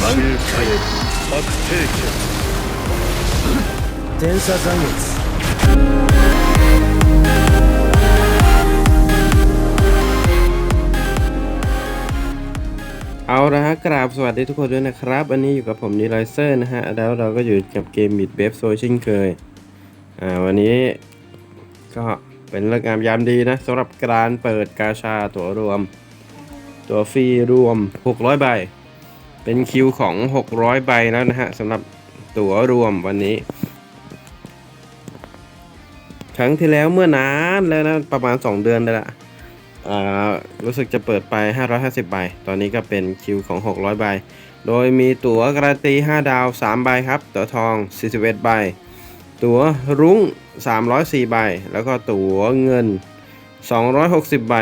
周回白帝天差残月 เอาละฮะกราบสวัสดีทุกคนด้วยนะครับ อันนี้อยู่กับผมนิไรเซอร์นะฮะ แล้วเราก็อยู่กับเกมมิดเบฟโซเช่นเคย อ่า วันนี้ก็เป็นเรื่องงามยามดีนะสำหรับการเปิดกาชาตั๋วรวม ตัวฟรีรวม 600 ใบ เป็นคิวของ 600 ใบแล้วนะฮะสำหรับตั๋วรวมวันนี้ ครั้งที่แล้วเมื่อนานแล้วนะประมาณ 2 เดือนได้ละรู้สึกจะเปิดไป 550 ใบ ตอนนี้ก็เป็นคิวของ 600 ใบ โดยมีตั๋วการันตี 5 ดาว 3 ใบครับ ตั๋วทอง 41 ใบ ตั๋วรุ้ง 304 ใบ แล้วก็ตั๋วเงิน 260 ใบ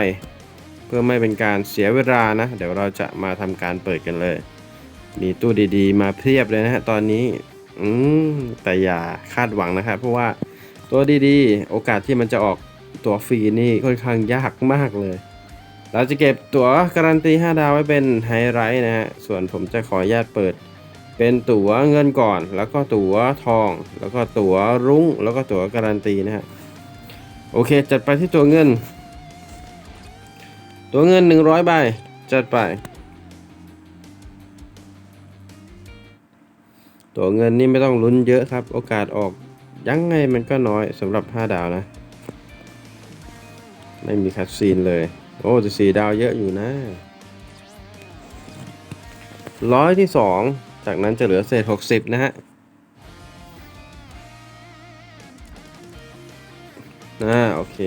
เพื่อไม่เป็นการเสียเวลานะ เดี๋ยวเราจะมาทำการเปิดกันเลย มีตู้ดีๆ มาเพียบเลยนะฮะตอนนี้ อืมแต่อย่าคาดหวังนะครับเพราะว่าตัวดีๆ โอกาสที่มันจะออกตัวฟรีนี่ค่อนข้างยากมากเลย เราจะเก็บตั๋วการันตี 5 ดาวไว้เป็นไฮไลท์นะฮะ ส่วนผมจะขออนุญาตเปิด เป็นตั๋วเงินก่อน แล้วก็ตั๋วทอง แล้วก็ตั๋วรุ้ง แล้วก็ตั๋วการันตีนะฮะ โอเค จัดไปที่ตัวเงิน ตัวเงิน 100ใบจัดไป ตัวเงินนี่ไม่ต้องลุ้นเยอะครับ โอกาสออกยังไงมันก็น้อยสำหรับ 5 ดาวนะ ไม่มีคัดซีนเลย โอ้จะสี่ดาวเยอะอยู่นะร้อยที่สองจากนั้นจะเหลือเศษหกสิบนะฮะนะโอเค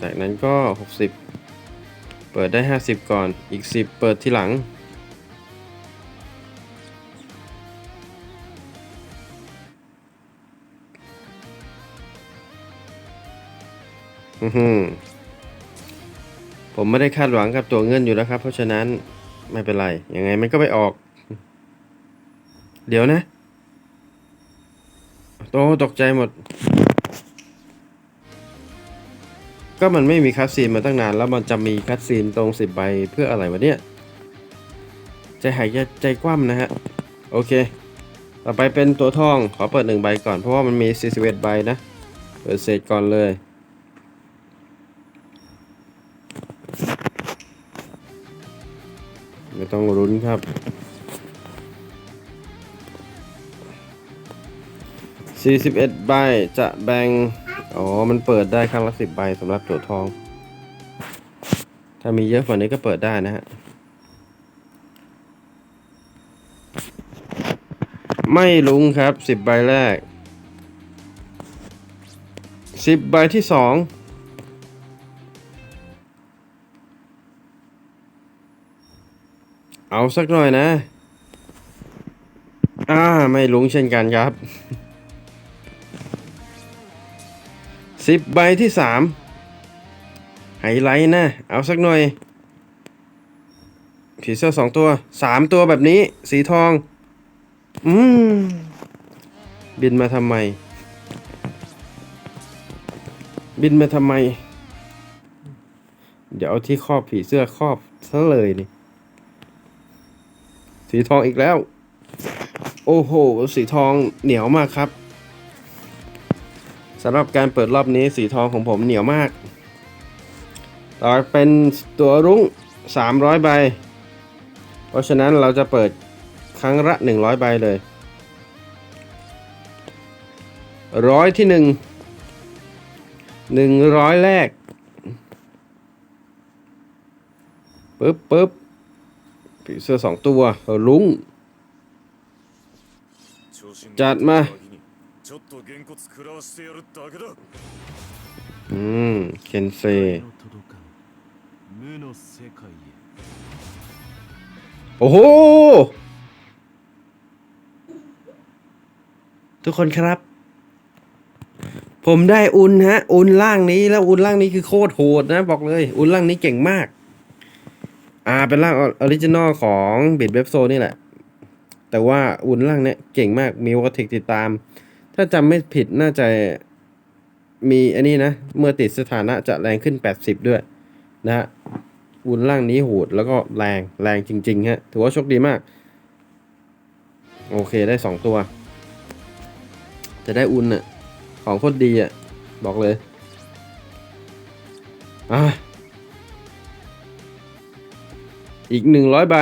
จากนั้นก็หกสิบเปิดได้ห้าสิบก่อนอีกสิบเปิดที่หลัง ผมไม่ได้คาดหวังกับตัวเงินอยู่แล้วครับ เพราะฉะนั้นไม่เป็นไร ยังไงมันก็ไปออก เดี๋ยวนะ โตตกใจหมด ก็มันไม่มีคัดซีนมาตั้งนาน แล้วมันจะมีคัดซีนตรงสิบใบเพื่ออะไรวะเนี่ย ใจหายใจคว่ำนะฮะ โอเค ต่อไปเป็นตัวทอง ขอเปิดหนึ่งใบก่อน เพราะว่ามันมี41ใบนะ เปิดเศษก่อนเลย ต้องรุ้นครับ 41 ใบ จะแบ่ง อ๋อ มันเปิดได้ครั้งละ 10 ใบสำหรับตัวทอง ถ้ามีเยอะกว่านี้ก็เปิดได้นะฮะ ไม่ลุงครับ 10 ใบแรก 10 ใบที่ 2 เอาสักหน่อยนะ อ่า ไม่ลุงเช่นกันครับสิบใบที่สามไฮไลท์นะ เอาสักหน่อย ผีเสื้อสองตัวสามตัวแบบนี้ สีทอง อืม บินมาทำไม บินมาทำไม เดี๋ยวเอาที่ครอบผีเสื้อครอบซะเลยนี่ สีทองอีกแล้ว โอ้โห สีทองเหนียวมากครับสำหรับการเปิดรอบนี้สีทองของผมเหนียวมาก ต่อเป็นตัวรุ้ง 300 ใบ เพราะฉะนั้นเราจะเปิดครั้งละ 100 ใบเลย ร้อยที่หนึ่งหนึ่งร้อยแรกปึ๊บปึ๊บ ผีเสื้อสองตัวลุงจัดมาอืมเคนเซโอ้โห ทุกคนครับ ผมได้อุนฮะ อุนล่างนี้แล้วอุนล่างนี้คือโคตรโหดนะ บอกเลย อุนล่างนี้เก่งมาก อ่าเป็นร่างออริจินอลของบิดเว็บโซนี่แหละ แต่ว่าอุนล่างเนี้ยเก่งมากมีวอติกติดตาม ถ้าจำไม่ผิดน่าจะมีอันนี้นะ เมื่อติดสถานะจะแรงขึ้น 80 ด้วย นะฮะวุนล่างนี้โหดแล้วก็แรงแรงจริงๆฮะถือว่าโชคดีมาก โอเคได้สองตัว จะได้อุนอะของโคตรดีอะบอกเลยอะ อีกหนึ่งร้อยใบ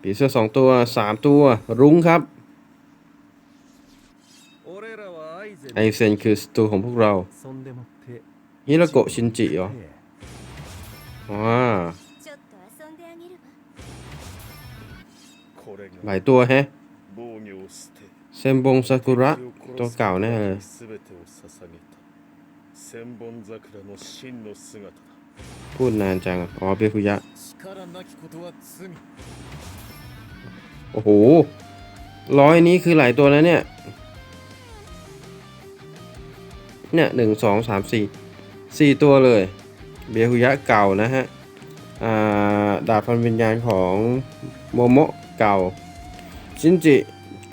ผีเสื้อสองตัวสามตัว รุ้งครับ ไอเซนคือศัตรูของพวกเราฮิระโกชินจิเหรอว้าหลายตัวแฮะเซมบงซากุระ ตัวเก่าแน่เลย 千本桜の真の姿だ พูดนานจัง อ๋อเบคุยะ 力なきことは罪 โอ้โห ร้อยนี้คือหลายตัวแล้วเนี่ย เนี่ยหนึ่งสองสามสี่สี่ตัวเลย เบียคุยะเก่านะฮะ อ่า ดาบพันวิญญาณของโมโมะเก่า ชินจิ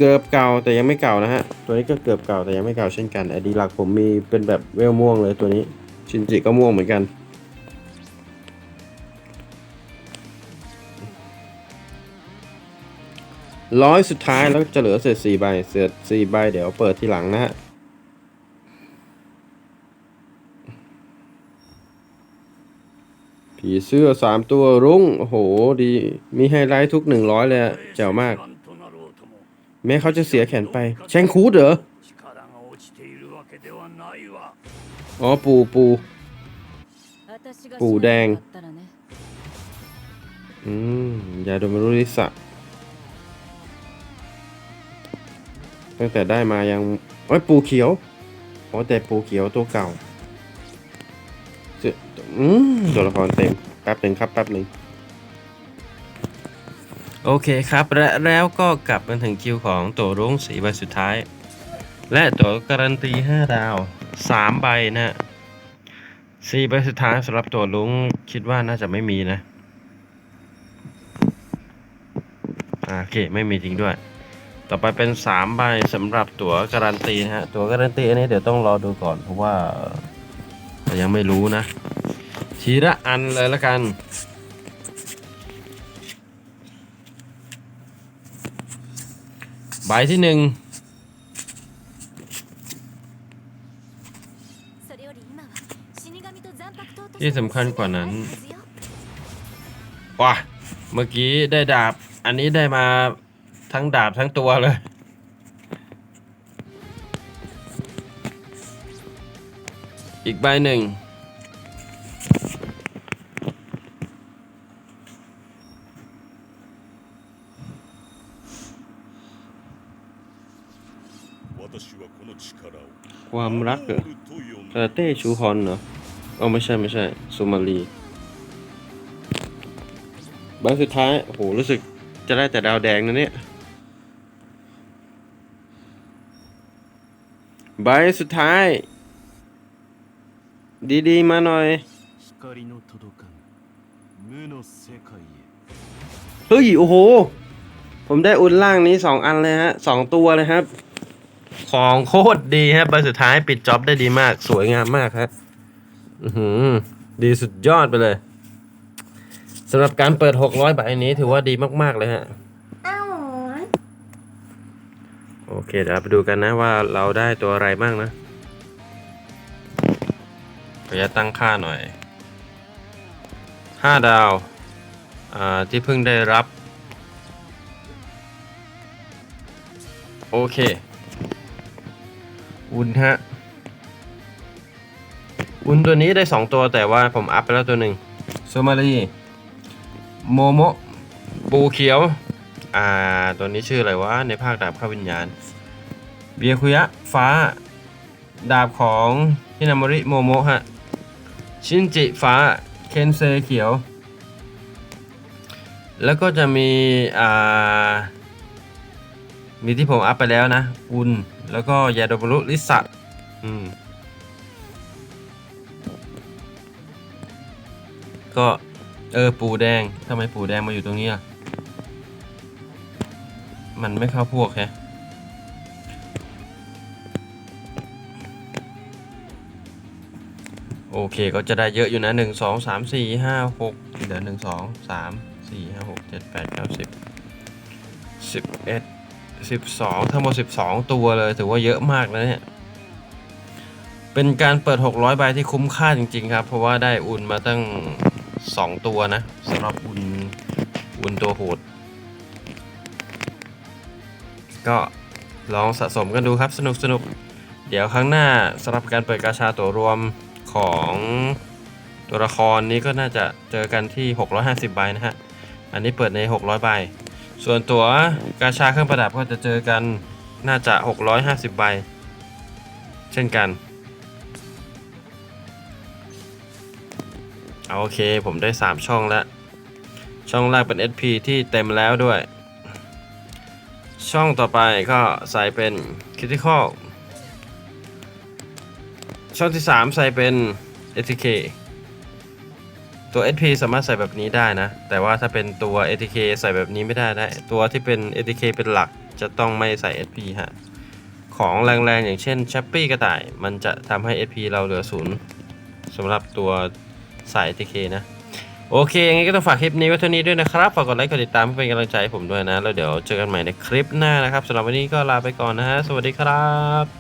เกือบเก่าแต่ยังไม่เก่านะฮะ ตัวนี้ก็เกือบเก่าแต่ยังไม่เก่าเช่นกันไอดีหลักผมมีเป็นแบบเวลม่วงเลยตัวนี้ ชินจิก็ม่วงเหมือนกันร้อยสุดท้ายแล้วจะเหลือเศษสี่ใบเศษสี่ใบเดี๋ยวเปิดทีหลังนะฮะผีเสื้อสามตัวรุ่งโอ้โห ดี มีไฮไลท์ทุกหนึ่งร้อยเลยแจ๋วมาก แม้เขาจะเสียแขนไป แชงคูดเหรอ อ๋อ ปูปู ปูแดง อืม ยาดมารุริสะ ตั้งแต่ได้มายังโอ้ยปูเขียว อ๋อ แต่ปูเขียวตัวเก่าอืมตัวละครเต็ม แป๊บหนึ่งครับ แป๊บหนึ่ง โอเคครับ และแล้วก็กลับมาถึงคิวของตัวรุ้งสีใบสุดท้าย และตัวการันตี 5 ดาว 3 ใบนะฮะสี่ใบสุดท้ายสำหรับตัวลุงคิดว่าน่าจะไม่มีนะโอเคไม่มีจริงด้วย ต่อไปเป็น 3 ใบสำหรับตั๋วการันตีนะฮะตั๋วการันตีอันนี้เดี๋ยวต้องรอดูก่อนเพราะว่าเรายังไม่รู้นะ ทีละอันเลยละกัน ใบที่หนึ่งที่สำคัญกว่านั้นว้าเมื่อกี้ได้ดาบ อันนี้ได้มาทั้งดาบทั้งตัวเลยอีกใบหนึ่ง ความรักเหรอคาราเต้ชูฮอนเหรอเออไม่ใช่ไม่ใช่ซูมารีใบสุดท้ายโหรู้สึกจะได้แต่ดาวแดงนะเนี่ยใบสุดท้าย ดีๆ มาหน่อยเฮ้ยโอ้โห ผมได้อุนล่างนี้สองอันเลยฮะสองตัวเลยครับ ของโคตรดีฮะใบสุดท้ายปิดจ็อบได้ดีมาก สวยงามมากครับอือหือ ดีสุดยอดไปเลยสำหรับการเปิด 600ใบนี้ถือว่าดีมาก ๆ เลยฮะ โอเค เดี๋ยวเราไปดูกันนะว่าเราได้ตัวอะไรบ้างนะขออนุญาตตั้งค่าหน่อย 5 ดาว อ่า ที่เพิ่งได้รับ โอเค อุนฮะอุนตัวนี้ได้ 2 ตัวแต่ว่าผมอัพไปแล้วตัวหนึ่งโซมารีโมโมปูเขียว อ่า ตัวนี้ชื่ออะไรวะ ในภาคดาบข้าวิญญาณ เบียคุยะ ฟ้า ดาบของฮินามริโมโมฮะ ชินจิฟ้า เคนเซเขียว แล้วก็จะมี อ่า มีที่ผมอัพไปแล้วนะอุน แล้วก็ยาโดบรุลิสะอืม ก็เออปูแดงทำไมปูแดงมาอยู่ตรงนี้อะ มันไม่เข้าพวกแฮะโอโอเคก็จะได้เยอะอยู่นะหนึ่งสองสามสี่ห้าหกเหลือหนึ่งสองสามสี่ห้าหกเจ็ดแปดเก้าสิบสิบเอ็ด สิบสองทั้งหมดสิบสองตัวเลย ถือว่าเยอะมากนะเนี่ย เป็นการเปิด 600 ใบที่คุ้มค่าจริง ๆ ครับ เพราะว่าได้อุ่นมาตั้ง 2 ตัวนะสำหรับอุ่นอุ่นตัวโหด ก็ลองสะสมกันดูครับสนุกสนุกเดี๋ยวครั้งหน้าสำหรับการเปิดกาชาตัวรวมของตัวละครนี้ก็น่าจะเจอกันที่ 650 ใบนะฮะ อันนี้เปิดใน 600 ใบ ส่วนตัวกาชาเครื่องประดับก็จะเจอกันน่าจะ 650 ใบ เช่นกันโอเคผมได้ 3 ช่องแล้ว ช่องแรกเป็น SP ที่เต็มแล้วด้วย ช่องต่อไปก็ใส่เป็น Critical ช่องที่ 3 ใส่เป็น ATK ตัว SP สามารถใส่แบบนี้ได้นะ แต่ว่าถ้าเป็นตัว ATK ใส่แบบนี้ไม่ได้ได้ตัวที่เป็น ATK เป็นหลักจะต้องไม่ใส่ SP ฮะ ของแรงๆ อย่างเช่น c h a p p y กระต่าย มันจะทำให้ SP เราเหลือศูนย์สำหรับตัวสาย ATK นะ โอเคยังไงก็ต้องฝากคลิปนี้ไว้เท่านี้ด้วยนะครับ ฝากกดไลค์กดติดตามเพื่อเป็นกำลังใจให้ผมด้วยนะ แล้วเดี๋ยวเจอกันใหม่ในคลิปหน้านะครับสำหรับวันนี้ก็ลาไปก่อนนะฮะ สวัสดีครับ